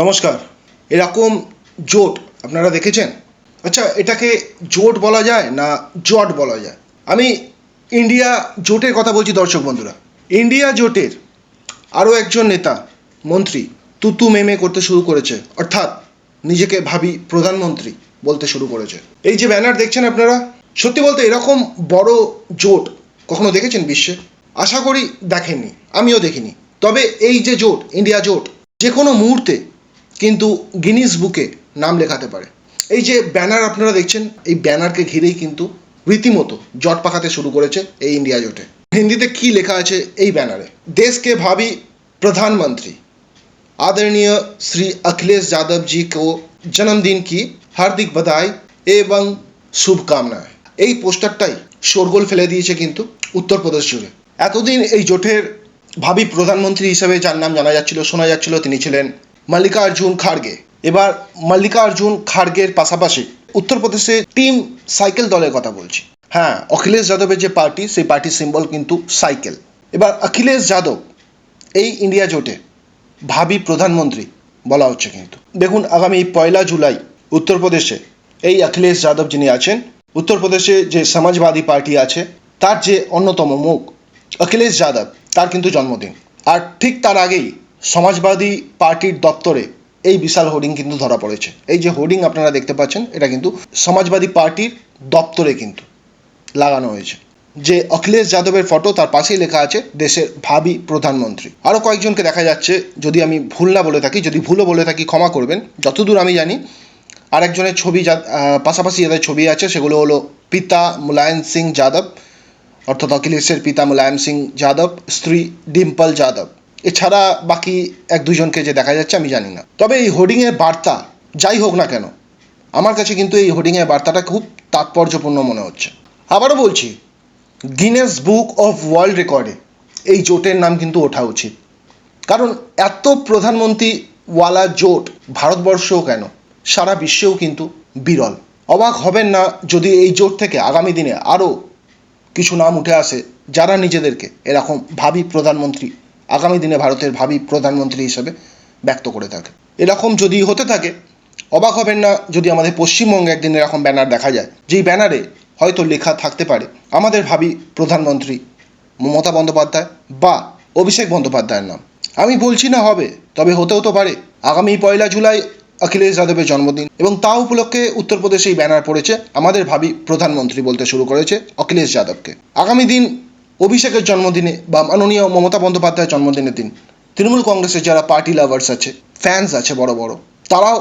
নমস্কার। এরকম জোট, আপনারা দেখেছেন? আচ্ছা এটাকে জোট বলা যায় না জট বলা যায়? আমি ইন্ডিয়া জোটের কথা বলছি, দর্শক বন্ধুরা। ইন্ডিয়া জোটের আরও একজন নেতা, মন্ত্রী তুতু মেমে করতে শুরু করেছে, অর্থাৎ নিজেকে ভাবি প্রধানমন্ত্রী বলতে শুরু করেছে। এই যে ব্যানার দেখছেন আপনারা, সত্যি বলতে এরকম বড় জোট কখনো দেখেছেন বিশ্বে? আশা করি দেখেননি, আমিও দেখিনি। তবে এই যে জোট, ইন্ডিয়া জোট যে কোনো মুহূর্তে কিন্তু গিনিস বুকে নাম লেখাতে পারে এই যে ব্যানার আপনারা দেখছেন এই ব্যানারকে ঘিরেই কিন্তু রীতিমতো জট পাকাতে শুরু করেছে এই ইন্ডিয়া জোটে হিন্দিতে কি লেখা আছে এই ব্যানারে দেশকে ভাবি प्रधानमंत्री आदरणीय श्री अखिलेश यादव जी को जन्मदिन की हार्दिक बधाई এবং শুভকামনায় এই পোস্টারটাই শোরগোল ফেলে দিয়েছে কিন্তু উত্তরপ্রদেশ জুড়ে এতদিন এই জোটের ভাবি প্রধানমন্ত্রী হিসেবে যার নাম জানা যাচ্ছিল শোনা যাচ্ছিল তিনি ছিলেন মল্লিকার্জুন খাড়গে। এবার মল্লিকার্জুন খাড়গের পাশাপাশি উত্তরপ্রদেশে টিম সাইকেল দলের কথা বলছি। হ্যাঁ অখিলেশ যাদবের যে পার্টি, সেই পার্টির সিম্বল কিন্তু সাইকেল। এবার অখিলেশ যাদব এই ইন্ডিয়া জোটে ভাবি প্রধানমন্ত্রী বলা হচ্ছে কিন্তু। দেখুন, আগামী পয়লা জুলাই উত্তরপ্রদেশে এই অখিলেশ যাদব যিনি আছেন, উত্তরপ্রদেশে যে সমাজবাদী পার্টি আছে, তার যে অন্যতম মুখ অখিলেশ যাদব, তার কিন্তু জন্মদিন। আর ঠিক তার আগেই সমাজবাদী পার্টির দপ্তরে এই বিশাল হোর্ডিং কিন্তু ধরা পড়েছে। এই যে হোর্ডিং আপনারা দেখতে পাচ্ছেন, এটা কিন্তু সমাজবাদী পার্টির দপ্তরে কিন্তু লাগানো হয়েছে। যে অখিলেশ যাদবের ফটো তার পাশেই লেখা আছে, দেশের ভাবি প্রধানমন্ত্রী। আরও কয়েকজনকে দেখা যাচ্ছে, যদি আমি ভুল না বলে থাকি, যদি ভুলও বলে থাকি, ক্ষমা করবেন। যতদূর আমি জানি, আরেকজনের ছবি যা পাশাপাশি যাদের ছবি আছে, সেগুলো হলো পিতা মুলায়ম সিং যাদব, অর্থাৎ অখিলেশের পিতা মুলায়ম সিং যাদব, স্ত্রী ডিম্পল যাদব। এছাড়া বাকি এক দুজনকে যে দেখা যাচ্ছে আমি জানি না। তবে এই হোর্ডিংয়ের বার্তা, যাই হোক না কেন, আমার কাছে কিন্তু এই হোর্ডিংয়ের বার্তাটা খুব তাৎপর্যপূর্ণ মনে হচ্ছে। আবারও বলছি গিনেস বুক অফ ওয়ার্ল্ড রেকর্ডে এই জোটের নাম কিন্তু ওঠা উচিত। কারণ এত প্রধানমন্ত্রী ওয়ালা জোট ভারতবর্ষও কেন, সারা বিশ্বেও কিন্তু বিরল। অবাক হবেন না যদি এই জোট থেকে আগামী দিনে আরও কিছু নাম উঠে আসে যারা নিজেদেরকে এরকম ভাবি প্রধানমন্ত্রী আগামী দিনে ভারতের ভাবি প্রধানমন্ত্রী হিসেবে ব্যক্ত করে থাকে। এরকম যদি হতে থাকে, অবাক হবেন না যদি আমাদের পশ্চিমবঙ্গে একদিন এরকম ব্যানার দেখা যায়। যেই ব্যানারে হয়তো লেখা থাকতে পারে, আমাদের ভাবি প্রধানমন্ত্রী মমতা বন্দ্যোপাধ্যায় বা অভিষেক বন্দ্যোপাধ্যায়ের নাম। আমি বলছি না হবে, তবে হতেও তো পারে। আগামী পয়লা জুলাই অখিলেশ যাদবের জন্মদিন এবং তা উপলক্ষে উত্তরপ্রদেশে এই ব্যানার পড়েছে আমাদের ভাবি প্রধানমন্ত্রী বলতে শুরু করেছে অখিলেশ যাদবকে। আগামী দিন অভিষেকের জন্মদিনে বা মাননীয় মমতা বন্দ্যোপাধ্যায়ের জন্মদিনের দিন তৃণমূল কংগ্রেসের যারা পার্টি লাভার্স আছে ফ্যান্স আছে বড় বড়, তারাও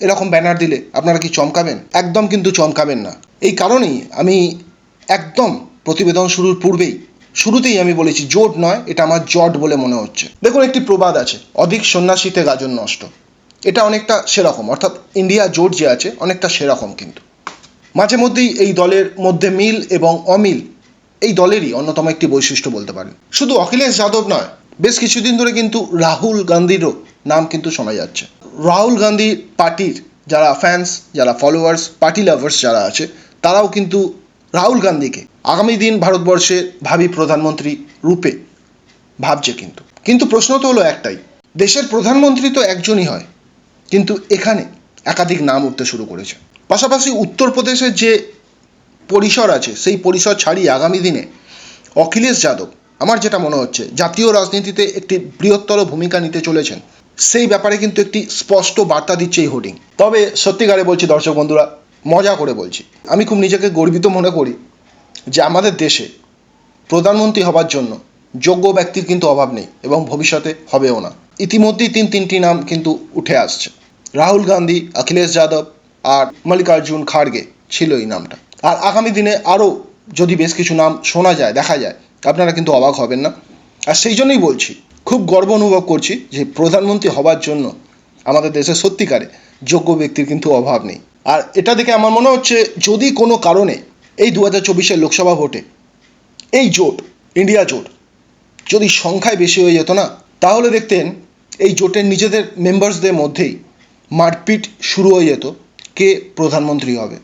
এরকম ব্যানার দিলে আপনারা কি চমকাবেন? একদম কিন্তু চমকাবেন না। এই কারণেই আমি একদম প্রতিবেদন শুরুর পূর্বেই, শুরুতেই আমি বলেছি, জোট নয়, এটা আমার জট বলে মনে হচ্ছে। দেখুন, একটি প্রবাদ আছে, অধিক সন্ন্যাসীতে গাজন নষ্ট। এটা অনেকটা সেরকম, অর্থাৎ ইন্ডিয়া জোট যে আছে, অনেকটা সেরকম কিন্তু। মাঝে মধ্যেই এই দলের মধ্যে মিল এবং অমিল এই দলেরই অন্যতম একটি বৈশিষ্ট্য বলতে পারেন। শুধু অখিলেশ যাদব নয়, বেশ কিছুদিন ধরে কিন্তু রাহুল গান্ধীরও নাম কিন্তু শোনা যাচ্ছে। রাহুল গান্ধী পার্টির যারা ফ্যান্স যারা ফলোয়ার্স পার্টি লাভার্স যারা আছে, তারাও কিন্তু রাহুল গান্ধীকে আগামী দিন ভারতবর্ষের ভাবি প্রধানমন্ত্রী রূপে ভাবছে কিন্তু। কিন্তু প্রশ্ন তো হলো একটাই, দেশের প্রধানমন্ত্রী তো একজনই হয়, কিন্তু এখানে একাধিক নাম উঠতে শুরু করেছে। পাশাপাশি উত্তরপ্রদেশের যে পরিসর আছে, সেই পরিসর ছাড়িয়ে আগামী দিনে অখিলেশ যাদব, আমার যেটা মনে হচ্ছে, জাতীয় রাজনীতিতে একটি বৃহত্তর ভূমিকা নিতে চলেছেন। সেই ব্যাপারে কিন্তু একটি স্পষ্ট বার্তা দিচ্ছে এই হোর্ডিং। তবে সত্যিকারে বলছি, দর্শক বন্ধুরা, মজা করে বলছি। আমি খুব নিজেকে গর্বিত মনে করি যে আমাদের দেশে প্রধানমন্ত্রী হবার জন্য যোগ্য ব্যক্তির কিন্তু অভাব নেই এবং ভবিষ্যতে হবেও না। ইতিমধ্যেই তিন তিনটি নাম কিন্তু উঠে আসছে। রাহুল গান্ধী, অখিলেশ যাদব আর মল্লিকার্জুন খাড়গে ছিল এই নামটা। আর আগামী দিনে আরও যদি বেশ কিছু নাম শোনা যায়, দেখা যায়, আপনারা কিন্তু অবাক হবেন না। আর সেই জন্যই বলছি, খুব গর্ব অনুভব করছি যে প্রধানমন্ত্রী হবার জন্য আমাদের দেশে সত্যিকারে যোগ্য ব্যক্তির কিন্তু অভাব নেই। আর এটা দেখে আমার মনে হচ্ছে যদি কোনো কারণে এই দু হাজার চব্বিশের লোকসভা ভোটে এই জোট, ইন্ডিয়া জোট, যদি সংখ্যায় বেশি হয়ে যেত না, তাহলে দেখতেন এই জোটের নিজেদের মেম্বার্সদের মধ্যেই মারপিট শুরু হয়ে যেত, কে প্রধানমন্ত্রী হবে।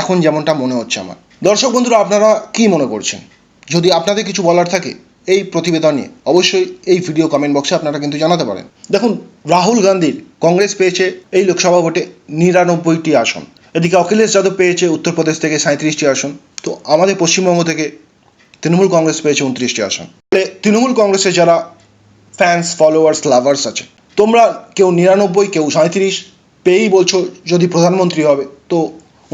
এখন যেমনটা মনে হচ্ছে আমার। দর্শক বন্ধুরা, আপনারা কি মনে করছেন? যদি আপনাদের কিছু বলার থাকে এই প্রতিবেদন নিয়ে, অবশ্যই এই ভিডিও কমেন্ট বক্সে আপনারা কিন্তু জানাতে পারেন। দেখুন, রাহুল গান্ধীর কংগ্রেস পেয়েছে এই লোকসভা ভোটে নিরানব্বইটি আসন। এদিকে অখিলেশ যাদব পেয়েছে উত্তরপ্রদেশ থেকে সাঁত্রিশটি আসন। তো আমাদের পশ্চিমবঙ্গ থেকে তৃণমূল কংগ্রেস পেয়েছে উনত্রিশটি আসন। তৃণমূল কংগ্রেসের যারা ফ্যান্স ফলোয়ার্স লাভার্স আছে, তোমরা কেউ নিরানব্বই, কেউ সাঁত্রিশ পেয়েই বলছো যদি প্রধানমন্ত্রী হবে, তো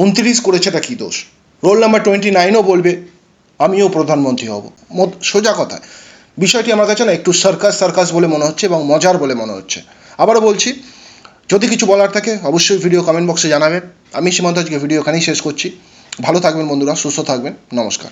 উনত্রিশ করেছেটা কী দোষ? রোল নাম্বার টোয়েন্টি নাইনও বলবে, আমিও প্রধানমন্ত্রী হব। সোজা কথা। বিষয়টি আমার কাছে না একটু সার্কাস সার্কাস বলে মনে হচ্ছে এবং মজার বলে মনে হচ্ছে। আবারও বলছি, যদি কিছু বলার থাকে অবশ্যই ভিডিও কমেন্ট বক্সে জানাবেন আমি সীমান্ত আজকে ভিডিও এখানেই শেষ করছি। ভালো থাকবেন বন্ধুরা, সুস্থ থাকবেন। নমস্কার।